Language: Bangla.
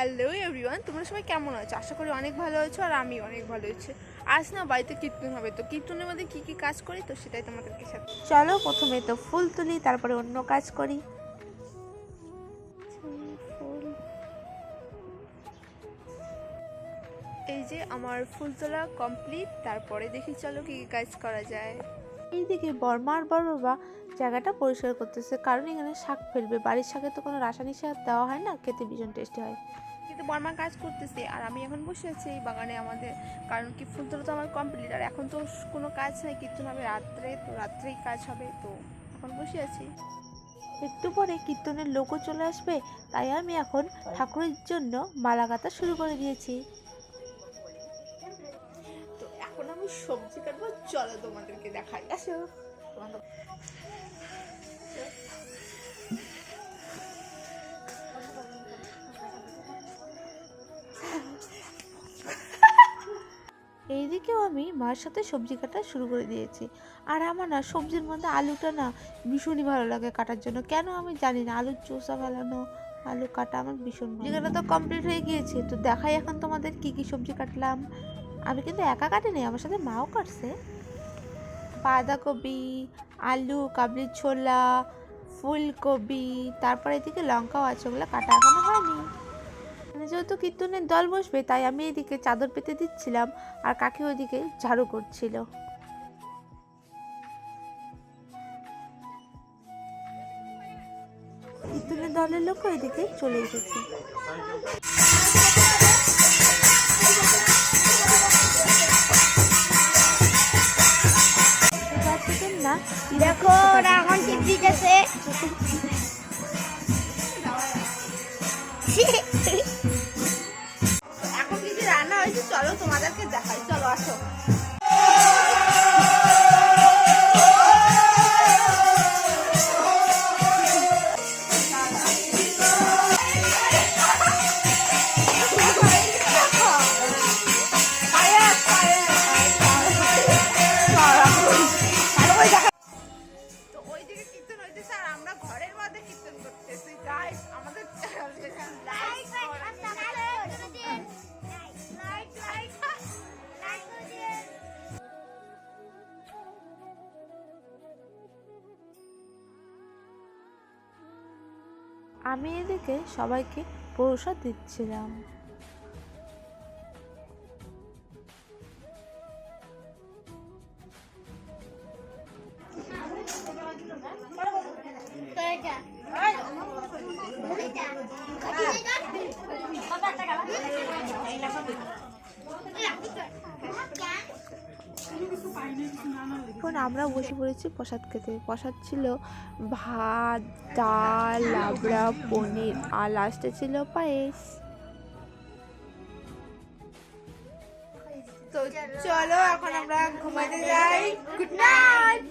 হ্যালো এভরিওয়ান, তোমরা সবাই কেমন আছো? আশা করি অনেক ভালো আছো আর আমি অনেক ভালো আছি। আজ না বাড়িতে কীর্তন হবে, তো কীর্তনের মধ্যে কী কী কাজ করি তো সেটাই তোমাদেরকে সাথে চলো প্রথমে তো ফুল তুলি, তারপরে অন্য কাজ করি। এই যে আমার ফুল তোলা কমপ্লিট তারপরে দেখি চলো কী কী কাজ করা যায়। এইদিকে বর্মা আর বড় বাবা জায়গাটা পরিষ্কার করতেছে, কারণ এখানে শাক ফেলবে। বাড়ির শাকে তো কোনো রাসায়নিক সার দেওয়া হয় না, খেতে ভীষণ টেস্টি হয়। কিন্তু বর্মা কাজ করতেছে আর আমি এখন বসে আছি এই বাগানে আমাদের কারণ কি ফুল তোলা তো আমার কমপ্লিট আর এখন তো কোনো কাজ নাই কীর্তন হবে রাত্রে তো রাত্রেই কাজ হবে তো এখন বসে আছি। একটু পরে কীর্তনের লোকও চলে আসবে তাই আমি এখন ঠাকুরের জন্য মালা গাঁথা শুরু করে দিয়েছি। তো এখন আমি সবজি কাটবো চলো তোমাদেরকে দেখাই। আসো। এইদিকেও আমি মার সাথে সবজি কাটা শুরু করে দিয়েছি। আর আমার না সবজির মধ্যে আলুটা না ভীষণই ভালো লাগে কাটার জন্য। কেন আমি জানি না, আলুর চোষা ফেলানো আলু কাটা আমার ভীষণ কাটা তো কমপ্লিট হয়ে গিয়েছে। তো দেখাই এখন তোমাদের কি কি সবজি কাটলাম। আমি কিন্তু একা কাটিনি, আমার সাথে মাও কাটছে। বাঁধাকপি, আলু, কাবলি ছোলা, ফুলকপি, তারপরে এদিকে লঙ্কাও আছে, ওগুলো কাটা এখনও হয়নি। যেহেতু কীর্তনের দল বসবে, তাই আমি এদিকে চাদর পেতে দিচ্ছিলাম আর কাকি ওইদিকে ঝাড়ু করছিল। কীর্তনের দলের লোক ওইদিকে চলে এসেছে। দেখো এখন টিপ চলো তোমাদেরকে দেখাই। চলো আসো। আমরা ঘরের মধ্যে কীর্তন করতেছি। গাইস আমাদের আমি এদিকে সবাইকে প্রসাদ দিচ্ছিলাম। এখন আমরা বসে পড়েছি প্রসাদ খেতে। প্রসাদ ছিল ভাত, ডাল, লাবড়া, পনির আর লাস্টে ছিল পায়েস। তো চলো, এখন আমরা ঘুমাতে যাই। Good night